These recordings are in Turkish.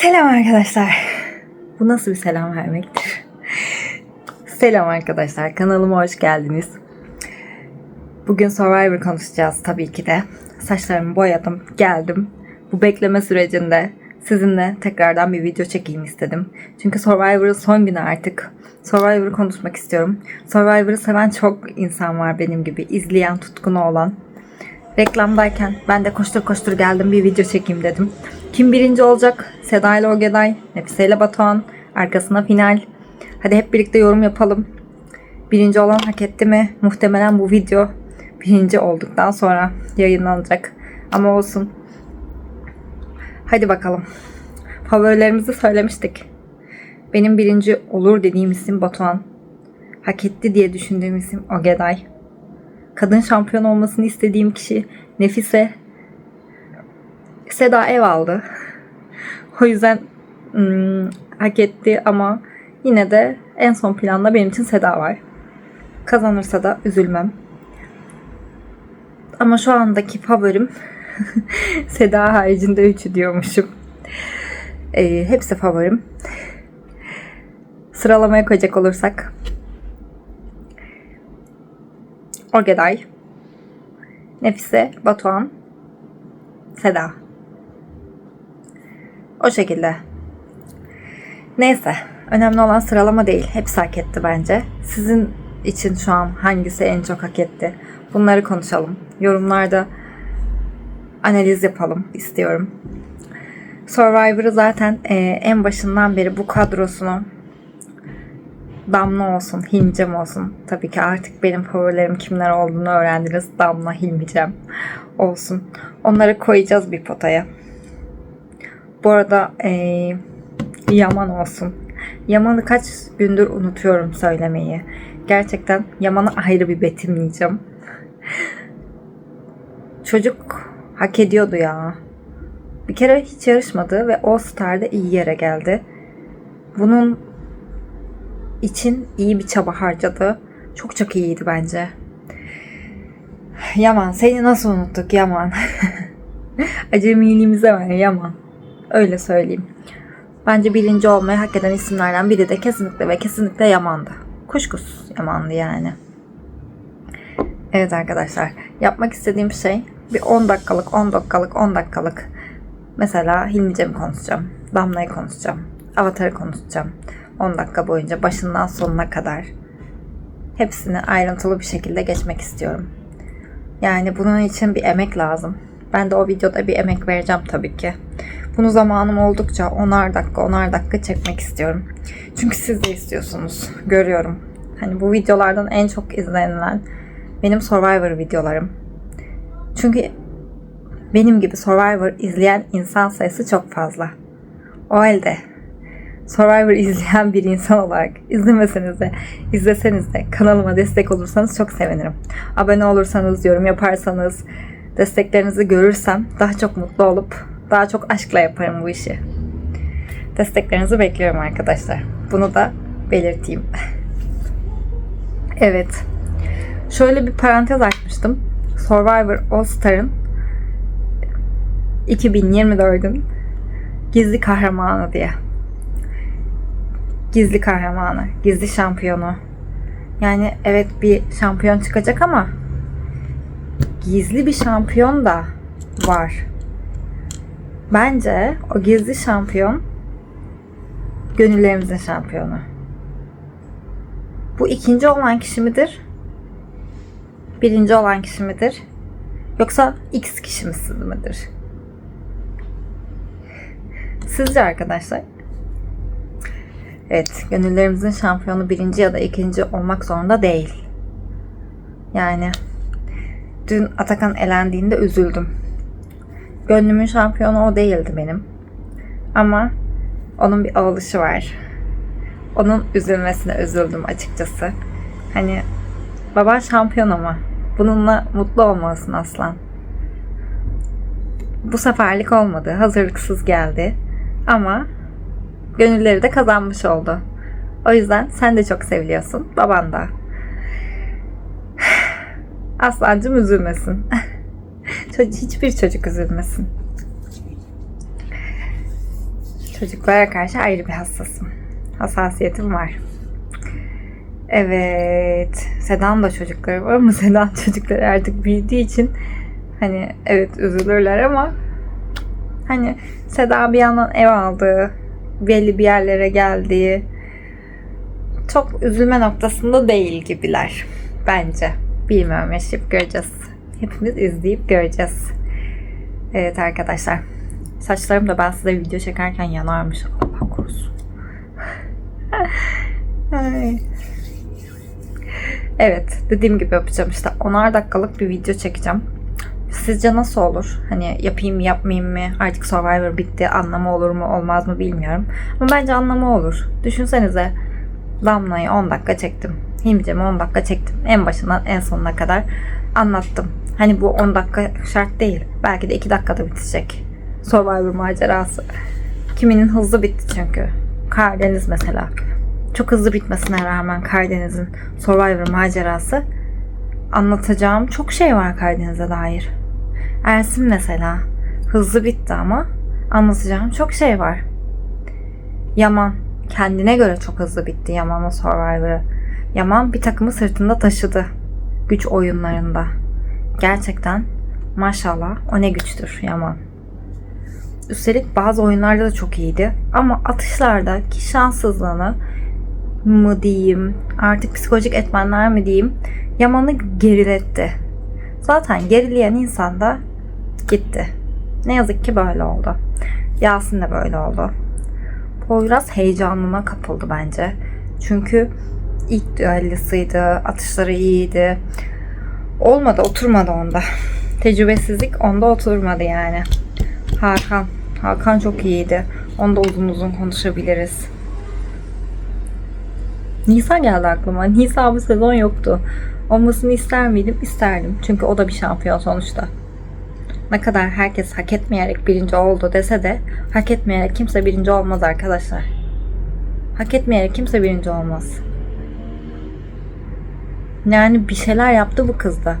Selam arkadaşlar. Bu nasıl bir selam vermektir? Selam arkadaşlar. Kanalıma hoş geldiniz. Bugün Survivor konuşacağız tabii ki de. Saçlarımı boyadım, geldim. Bu bekleme sürecinde sizinle tekrardan bir video çekeyim istedim. Çünkü Survivor'ın son günü artık. Survivor'ı konuşmak istiyorum. Survivor'ı seven çok insan var benim gibi. izleyen, tutkunu olan. Reklamdayken ben de koştur koştur geldim bir video çekeyim dedim. Kim birinci olacak? Seda ile Ogeday, Nefise ile Batuhan. Arkasına final. Hadi hep birlikte yorum yapalım. Birinci olan hak etti mi? Muhtemelen bu video birinci olduktan sonra yayınlanacak. Ama olsun. Hadi bakalım. Favorilerimizi söylemiştik. Benim birinci olur dediğim isim Batuhan. Hak etti diye düşündüğüm isim Ogeday. Kadın şampiyon olmasını istediğim kişi Nefise. Seda ev aldı. O yüzden hmm, hak etti ama yine de en son planda benim için Seda var. Kazanırsa da üzülmem. Ama şu andaki favorim Seda haricinde üçü diyormuşum. Ee, hepsi favorim. Sıralamaya koyacak olursak Orgeday, Nefise, Batuhan, Seda. O şekilde. Neyse. Önemli olan sıralama değil. Hepsi hak etti bence. Sizin için şu an hangisi en çok hak etti? Bunları konuşalım. Yorumlarda analiz yapalım istiyorum. Survivor'ı zaten e, en başından beri bu kadrosunu Damla olsun, Hilmicem olsun. Tabii ki artık benim favorilerim kimler olduğunu öğrendiniz. Damla, Hilmicem olsun. Onları koyacağız bir potaya. Bu arada ee, Yaman olsun. Yaman'ı kaç gündür unutuyorum söylemeyi. Gerçekten Yaman'ı ayrı bir betimleyeceğim. Çocuk hak ediyordu ya. Bir kere hiç yarışmadı ve All Star'da iyi yere geldi. Bunun için iyi bir çaba harcadı. Çok çok iyiydi bence. Yaman seni nasıl unuttuk Yaman? Acemiliğimize var Yaman. Öyle söyleyeyim. Bence birinci olmayı hak eden isimlerden biri de kesinlikle ve kesinlikle Yaman'dı. Kuşkusuz Yaman'dı yani. Evet arkadaşlar. Yapmak istediğim şey bir 10 dakikalık, 10 dakikalık, 10 dakikalık. Mesela Hilmi Cem'i konuşacağım. Damla'yı konuşacağım. Avatar'ı konuşacağım. 10 dakika boyunca başından sonuna kadar hepsini ayrıntılı bir şekilde geçmek istiyorum. Yani bunun için bir emek lazım. Ben de o videoda bir emek vereceğim tabii ki. Bunu zamanım oldukça onar dakika onar dakika çekmek istiyorum. Çünkü siz de istiyorsunuz. Görüyorum. Hani bu videolardan en çok izlenilen benim Survivor videolarım. Çünkü benim gibi Survivor izleyen insan sayısı çok fazla. O halde Survivor izleyen bir insan olarak izlemeseniz de izleseniz de kanalıma destek olursanız çok sevinirim. Abone olursanız, yorum yaparsanız, desteklerinizi görürsem daha çok mutlu olup daha çok aşkla yaparım bu işi. Desteklerinizi bekliyorum arkadaşlar. Bunu da belirteyim. evet. Şöyle bir parantez açmıştım. Survivor All Star'ın 2024'ün gizli kahramanı diye. Gizli kahramanı, gizli şampiyonu. Yani evet bir şampiyon çıkacak ama gizli bir şampiyon da var. Bence o gizli şampiyon gönüllerimizin şampiyonu. Bu ikinci olan kişi midir? Birinci olan kişi midir? Yoksa X kişi midir? Sizce arkadaşlar? Evet, gönüllerimizin şampiyonu birinci ya da ikinci olmak zorunda değil. Yani dün Atakan elendiğinde üzüldüm. Gönlümün şampiyonu o değildi benim. Ama onun bir ağlışı var. Onun üzülmesine üzüldüm açıkçası. Hani baba şampiyon ama bununla mutlu olmalısın aslan. Bu seferlik olmadı. Hazırlıksız geldi. Ama gönülleri de kazanmış oldu. O yüzden sen de çok seviliyorsun. Baban da. Aslancım üzülmesin. Hiçbir çocuk üzülmesin. Çocuklara karşı ayrı bir hassasım. Hassasiyetim var. Evet. Seda'nın da çocukları var ama Seda'nın çocukları artık büyüdüğü için hani evet üzülürler ama hani Seda bir yandan ev aldı. Belli bir yerlere geldi. Çok üzülme noktasında değil gibiler. Bence. Bilmiyorum yaşayıp göreceğiz. Hepimiz izleyip göreceğiz. Evet arkadaşlar. Saçlarım da ben size video çekerken yanarmış. Allah korusun. Evet, dediğim gibi yapacağım işte. 10'ar dakikalık bir video çekeceğim. Sizce nasıl olur? Hani yapayım mı yapmayayım mı? Artık Survivor bitti. Anlamı olur mu olmaz mı bilmiyorum. Ama bence anlamı olur. Düşünsenize Damla'yı 10 dakika çektim. Hilmi'cimi 10 dakika çektim. En başından en sonuna kadar anlattım. Hani bu 10 dakika şart değil. Belki de 2 dakikada bitecek. Survivor macerası. Kiminin hızlı bitti çünkü. Karadeniz mesela. Çok hızlı bitmesine rağmen Karadeniz'in Survivor macerası anlatacağım çok şey var Karadeniz'e dair. Ersin mesela hızlı bitti ama anlatacağım çok şey var. Yaman kendine göre çok hızlı bitti Yaman'ın Survivor'ı. Yaman bir takımı sırtında taşıdı güç oyunlarında. Gerçekten maşallah o ne güçtür Yaman. Üstelik bazı oyunlarda da çok iyiydi. Ama atışlardaki şanssızlığını mı diyeyim, artık psikolojik etmenler mi diyeyim, Yaman'ı geriletti. Zaten gerileyen insan da gitti. Ne yazık ki böyle oldu. Yasin de böyle oldu. Poyraz heyecanına kapıldı bence. Çünkü ilk düellosıydı, atışları iyiydi. Olmadı, oturmadı onda. Tecrübesizlik onda oturmadı yani. Hakan. Hakan çok iyiydi. Onda uzun uzun konuşabiliriz. Nisa geldi aklıma. Nisa bu sezon yoktu. Olmasını ister miydim? İsterdim. Çünkü o da bir şampiyon sonuçta. Ne kadar herkes hak etmeyerek birinci oldu dese de hak etmeyerek kimse birinci olmaz arkadaşlar. Hak etmeyerek kimse birinci olmaz. Yani bir şeyler yaptı bu kız da.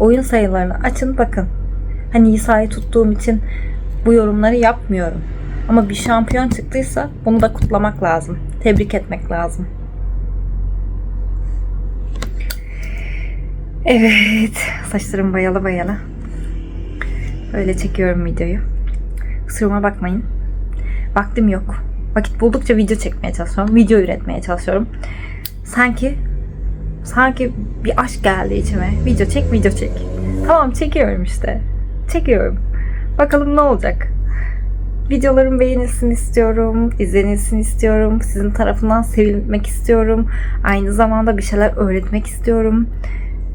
Oyun sayılarını açın bakın. Hani Nisa'yı tuttuğum için bu yorumları yapmıyorum. Ama bir şampiyon çıktıysa bunu da kutlamak lazım. Tebrik etmek lazım. Evet, saçlarım bayalı bayalı. Böyle çekiyorum videoyu. Kusuruma bakmayın. Vaktim yok. Vakit buldukça video çekmeye çalışıyorum. Video üretmeye çalışıyorum. Sanki sanki bir aşk geldi içime. Video çek, video çek. Tamam çekiyorum işte. Çekiyorum. Bakalım ne olacak. Videolarım beğenilsin istiyorum, izlenilsin istiyorum, sizin tarafından sevilmek istiyorum. Aynı zamanda bir şeyler öğretmek istiyorum.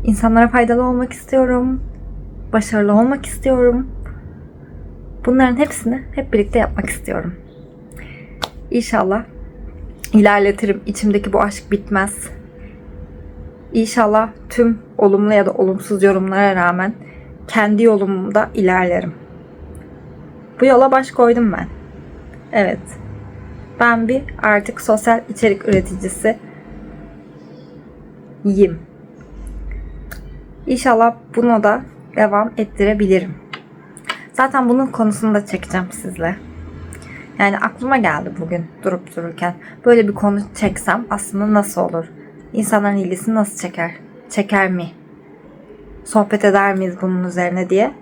İnsanlara faydalı olmak istiyorum. Başarılı olmak istiyorum. Bunların hepsini hep birlikte yapmak istiyorum. İnşallah ilerletirim. İçimdeki bu aşk bitmez. İnşallah tüm olumlu ya da olumsuz yorumlara rağmen kendi yolumda ilerlerim. Bu yola baş koydum ben. Evet. Ben bir artık sosyal içerik üreticisi yim. İnşallah bunu da devam ettirebilirim. Zaten bunun konusunu da çekeceğim sizle. Yani aklıma geldi bugün durup dururken. Böyle bir konu çeksem aslında nasıl olur? İnsanların ilgisini nasıl çeker? Çeker mi? Sohbet eder miyiz bunun üzerine diye.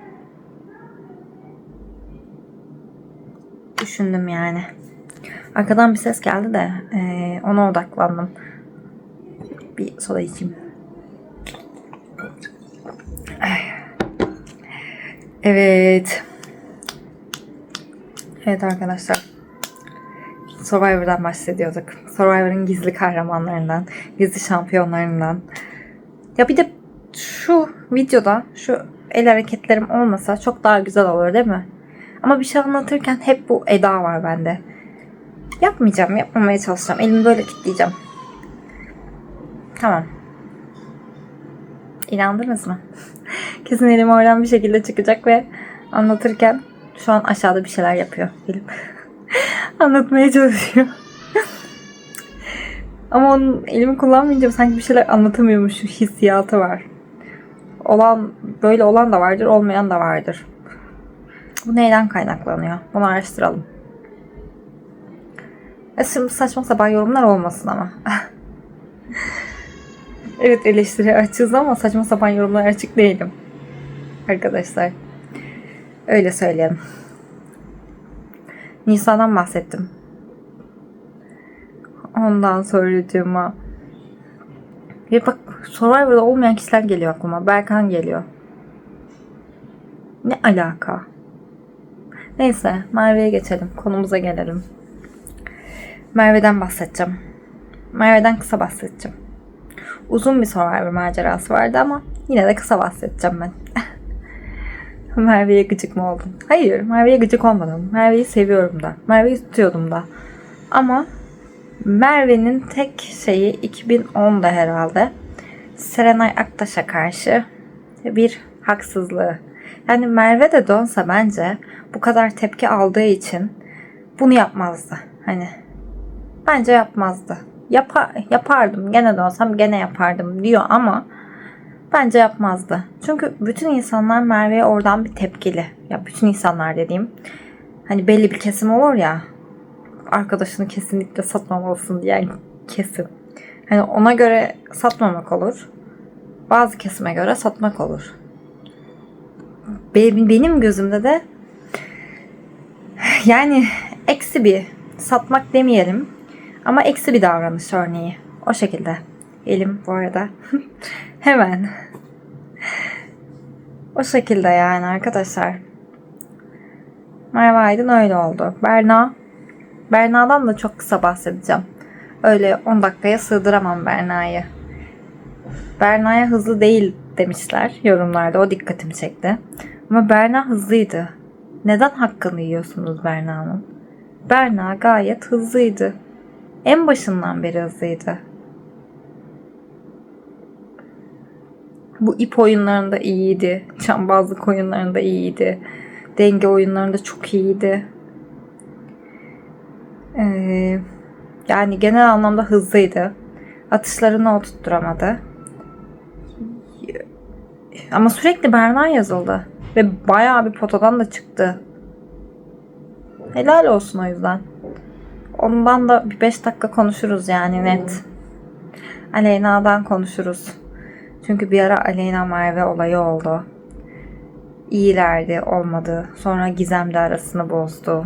Düşündüm yani. Arkadan bir ses geldi de e, ona odaklandım. Bir soda içeyim. Evet. Evet arkadaşlar. Survivor'dan bahsediyorduk. Survivor'ın gizli kahramanlarından, gizli şampiyonlarından. Ya bir de şu videoda şu el hareketlerim olmasa çok daha güzel olur değil mi? Ama bir şey anlatırken hep bu eda var bende. Yapmayacağım, yapmamaya çalışacağım. Elimi böyle kilitleyeceğim. Tamam. İnandınız mı? Kesin elim oradan bir şekilde çıkacak ve anlatırken şu an aşağıda bir şeyler yapıyor elim. Anlatmaya çalışıyor. Ama onun elimi kullanmayınca sanki bir şeyler anlatamıyormuş hissiyatı var. Olan böyle olan da vardır, olmayan da vardır. Bu neyden kaynaklanıyor? Bunu araştıralım. Ya şimdi saçma sapan yorumlar olmasın ama. Evet eleştiri açığız ama saçma sapan yorumlar açık değilim. Arkadaşlar. Öyle söyleyelim. Nisa'dan bahsettim. Ondan sonracığıma bir bak Survivor'da olmayan kişiler geliyor aklıma. Berkan geliyor. Ne alaka? Neyse Merve'ye geçelim. Konumuza gelelim. Merve'den bahsedeceğim. Merve'den kısa bahsedeceğim. Uzun bir Survivor macerası vardı ama yine de kısa bahsedeceğim ben. Merve'ye gıcık mı oldum? Hayır, Merve'ye gıcık olmadım. Merve'yi seviyorum da. Merve'yi tutuyordum da. Ama Merve'nin tek şeyi 2010'da herhalde Serenay Aktaş'a karşı bir haksızlığı. Yani Merve de dönse bence bu kadar tepki aldığı için bunu yapmazdı. Hani bence yapmazdı. Yapa, yapardım gene dönsem gene yapardım diyor ama bence yapmazdı. Çünkü bütün insanlar Merve'ye oradan bir tepkili. Ya bütün insanlar dediğim hani belli bir kesim olur ya arkadaşını kesinlikle satmamalısın diyen kesim. Hani ona göre satmamak olur. Bazı kesime göre satmak olur. Benim gözümde de yani eksi bir satmak demeyelim ama eksi bir davranış örneği. O şekilde. Elim bu arada. Hemen. O şekilde yani arkadaşlar. Merve Aydın öyle oldu. Berna. Berna'dan da çok kısa bahsedeceğim. Öyle 10 dakikaya sığdıramam Berna'yı. Berna'ya hızlı değil demişler yorumlarda. O dikkatimi çekti. Ama Berna hızlıydı. Neden hakkını yiyorsunuz Berna'nın? Berna gayet hızlıydı. En başından beri hızlıydı. Bu ip oyunlarında iyiydi. Çambazlık oyunlarında iyiydi. Denge oyunlarında çok iyiydi. Ee, yani genel anlamda hızlıydı. Atışlarını oturtturamadı. Ama sürekli Berna yazıldı. Ve bayağı bir potadan da çıktı. Helal olsun o yüzden. Ondan da bir 5 dakika konuşuruz yani net. Aleyna'dan konuşuruz. Çünkü bir ara Aleyna Merve olayı oldu. İyilerdi, olmadı. Sonra Gizem'le arasını bozdu.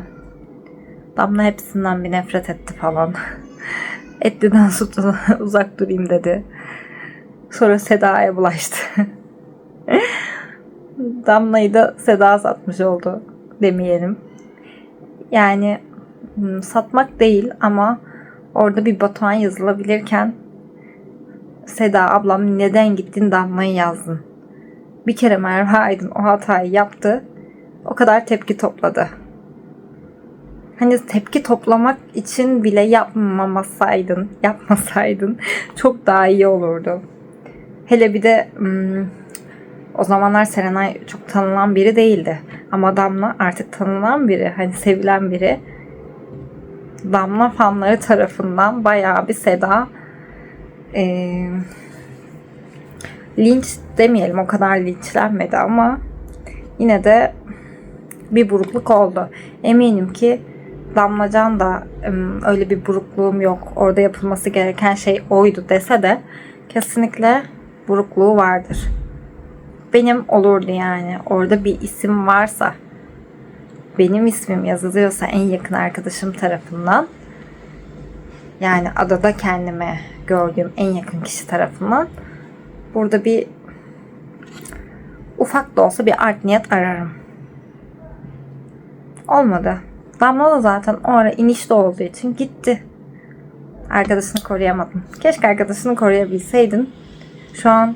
Damla hepsinden bir nefret etti falan. Etliden sütten uzak durayım dedi. Sonra Seda'ya bulaştı. Damla'yı da Seda satmış oldu demeyelim. Yani hmm, satmak değil ama orada bir Batuhan yazılabilirken Seda ablam neden gittin Damla'yı yazdın. Bir kere Merve Aydın o hatayı yaptı. O kadar tepki topladı. Hani tepki toplamak için bile yapmamasaydın, yapmasaydın çok daha iyi olurdu. Hele bir de hmm, o zamanlar Serenay çok tanınan biri değildi. Ama Damla artık tanınan biri, hani sevilen biri. Damla fanları tarafından bayağı bir Seda e, linç demeyelim o kadar linçlenmedi ama yine de bir burukluk oldu. Eminim ki Damlacan da öyle bir burukluğum yok. Orada yapılması gereken şey oydu dese de kesinlikle burukluğu vardır. Benim olurdu yani. Orada bir isim varsa benim ismim yazılıyorsa en yakın arkadaşım tarafından yani adada kendime gördüğüm en yakın kişi tarafından burada bir ufak da olsa bir art niyet ararım. Olmadı. Damla da zaten o ara inişte olduğu için gitti. Arkadaşını koruyamadım. Keşke arkadaşını koruyabilseydin. Şu an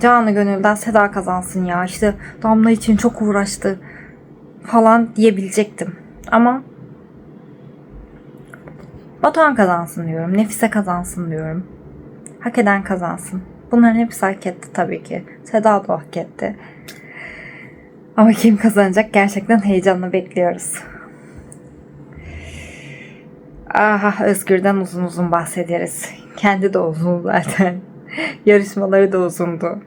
canı gönülden Seda kazansın ya. İşte Damla için çok uğraştı falan diyebilecektim. Ama Batuhan kazansın diyorum. Nefise kazansın diyorum. Hak eden kazansın. Bunların hepsi hak etti tabii ki. Seda da hak etti. Ama kim kazanacak gerçekten heyecanla bekliyoruz. Aha Özgür'den uzun uzun bahsederiz. Kendi de uzun zaten. Yarışmaları da uzundu.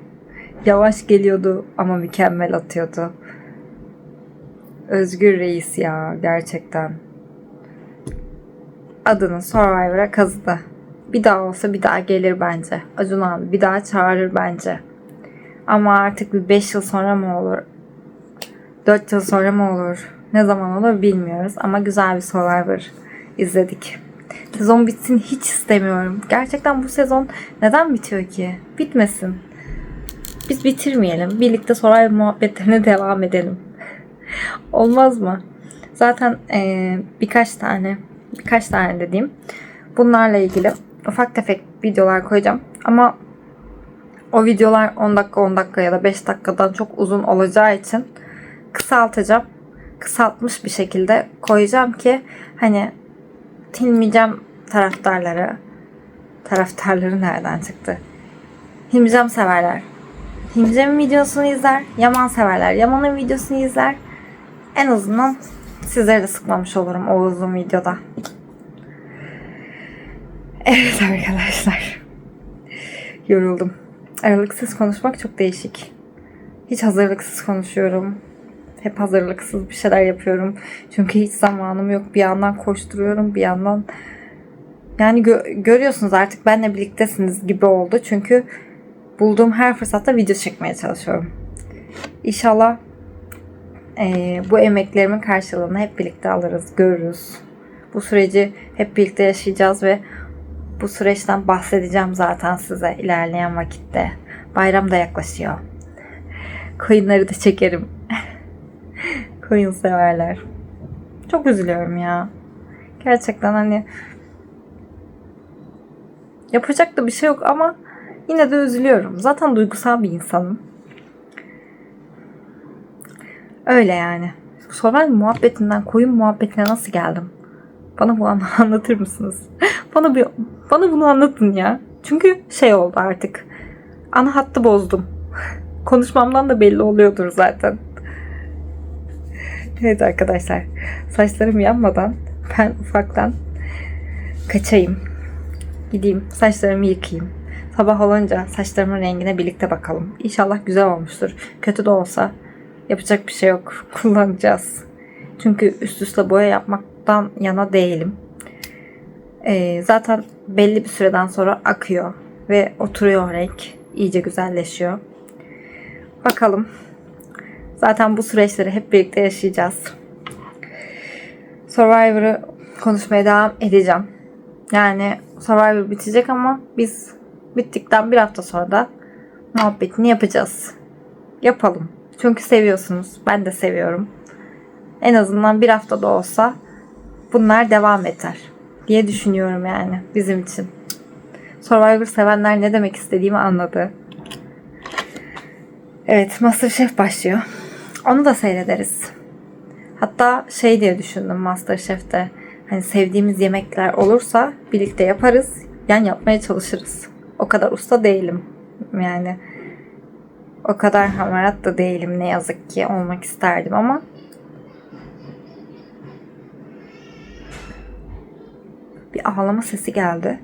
Yavaş geliyordu ama mükemmel atıyordu. Özgür Reis ya gerçekten. adını Survivor'a kazıdı. Bir daha olsa bir daha gelir bence. Acun abi bir daha çağırır bence. Ama artık bir 5 yıl sonra mı olur? 4 yıl sonra mı olur? Ne zaman olur bilmiyoruz. Ama güzel bir Survivor izledik. Sezon bitsin hiç istemiyorum. Gerçekten bu sezon neden bitiyor ki? Bitmesin. Biz bitirmeyelim. Birlikte Survivor muhabbetlerine devam edelim. Olmaz mı? Zaten eee, birkaç tane, birkaç tane dediğim bunlarla ilgili ufak tefek videolar koyacağım. Ama o videolar 10 dakika 10 dakika ya da 5 dakikadan çok uzun olacağı için kısaltacağım. Kısaltmış bir şekilde koyacağım ki hani Hilmicem taraftarları taraftarları nereden çıktı? Hilmicem severler. Hilmicem'in videosunu izler. Yaman severler. Yaman'ın videosunu izler. En azından sizleri de sıkmamış olurum o uzun videoda. Evet arkadaşlar. Yoruldum. Aralıksız konuşmak çok değişik. Hiç hazırlıksız konuşuyorum. Hep hazırlıksız bir şeyler yapıyorum. Çünkü hiç zamanım yok. Bir yandan koşturuyorum, bir yandan yani gö- görüyorsunuz artık benle birliktesiniz gibi oldu. Çünkü bulduğum her fırsatta video çekmeye çalışıyorum. İnşallah eee, bu emeklerimin karşılığını hep birlikte alırız, görürüz. Bu süreci hep birlikte yaşayacağız ve bu süreçten bahsedeceğim zaten size ilerleyen vakitte. Bayram da yaklaşıyor. Koyunları da çekerim. Koyun severler. Çok üzülüyorum ya. Gerçekten hani yapacak da bir şey yok ama yine de üzülüyorum. Zaten duygusal bir insanım. Öyle yani. Soral muhabbetinden koyun muhabbetine nasıl geldim? Bana bunu anlatır mısınız? bana bir bana bunu anlatın ya. Çünkü şey oldu artık. Ana hattı bozdum. Konuşmamdan da belli oluyordur zaten. Evet arkadaşlar. Saçlarım yanmadan ben ufaktan kaçayım. Gideyim saçlarımı yıkayayım. Sabah olunca saçlarımın rengine birlikte bakalım. İnşallah güzel olmuştur. Kötü de olsa yapacak bir şey yok. Kullanacağız. Çünkü üst üste boya yapmaktan yana değilim. Ee, zaten belli bir süreden sonra akıyor ve oturuyor renk. iyice güzelleşiyor. Bakalım. Zaten bu süreçleri hep birlikte yaşayacağız. Survivor'ı konuşmaya devam edeceğim. Yani Survivor bitecek ama biz bittikten bir hafta sonra da muhabbetini yapacağız. Yapalım. Çünkü seviyorsunuz. Ben de seviyorum. En azından bir hafta da olsa bunlar devam eder diye düşünüyorum yani bizim için. Survivor sevenler ne demek istediğimi anladı. Evet Masterchef başlıyor. Onu da seyrederiz. Hatta şey diye düşündüm Masterchef'te. Hani sevdiğimiz yemekler olursa birlikte yaparız. Yani yapmaya çalışırız. O kadar usta değilim. Yani o kadar hamarat da değilim ne yazık ki olmak isterdim ama bir ağlama sesi geldi.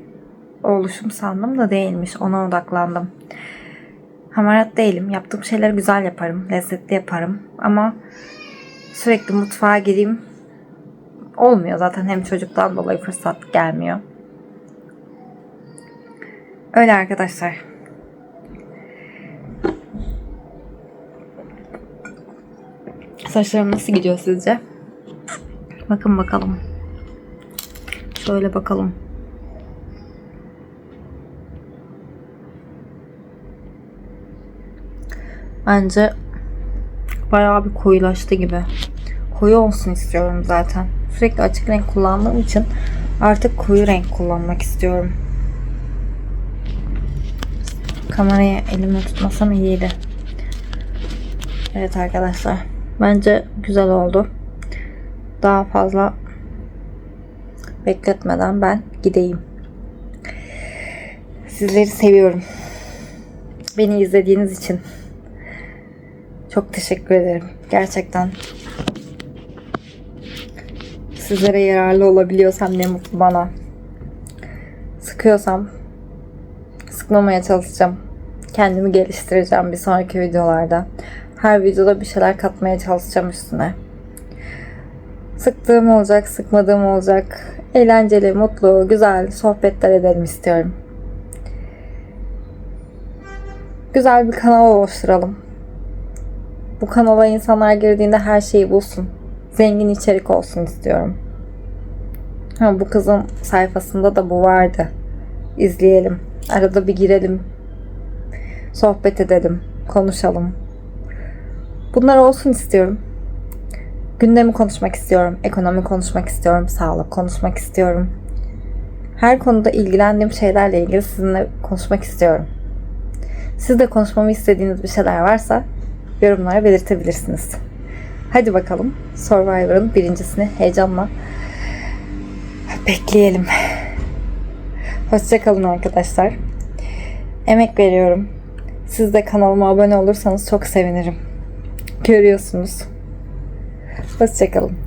Oğluşum sandım da değilmiş. Ona odaklandım. Hamarat değilim. Yaptığım şeyleri güzel yaparım. Lezzetli yaparım. Ama sürekli mutfağa gireyim olmuyor. Zaten hem çocuktan dolayı fırsat gelmiyor. Öyle arkadaşlar. Saçlarım nasıl gidiyor sizce? Bakın bakalım. Şöyle bakalım. Bence bayağı bir koyulaştı gibi. Koyu olsun istiyorum zaten. Sürekli açık renk kullandığım için artık koyu renk kullanmak istiyorum. Kamerayı elimle tutmasam iyiydi. Evet arkadaşlar. Bence güzel oldu. Daha fazla bekletmeden ben gideyim. Sizleri seviyorum. Beni izlediğiniz için çok teşekkür ederim. Gerçekten sizlere yararlı olabiliyorsam ne mutlu bana. Sıkıyorsam sıkmamaya çalışacağım. Kendimi geliştireceğim bir sonraki videolarda. Her videoda bir şeyler katmaya çalışacağım üstüne. Sıktığım olacak, sıkmadığım olacak. eğlenceli, mutlu, güzel sohbetler edelim istiyorum. Güzel bir kanal oluşturalım. Bu kanala insanlar girdiğinde her şeyi bulsun. Zengin içerik olsun istiyorum. Ha, bu kızın sayfasında da bu vardı. İzleyelim. Arada bir girelim. Sohbet edelim. Konuşalım. Bunlar olsun istiyorum. Gündemi konuşmak istiyorum. Ekonomi konuşmak istiyorum. Sağlık konuşmak istiyorum. Her konuda ilgilendiğim şeylerle ilgili sizinle konuşmak istiyorum. Siz de konuşmamı istediğiniz bir şeyler varsa yorumlara belirtebilirsiniz. Hadi bakalım Survivor'ın birincisini heyecanla bekleyelim. Hoşçakalın arkadaşlar. Emek veriyorum. Siz de kanalıma abone olursanız çok sevinirim. Görüyorsunuz. Hoşçakalın.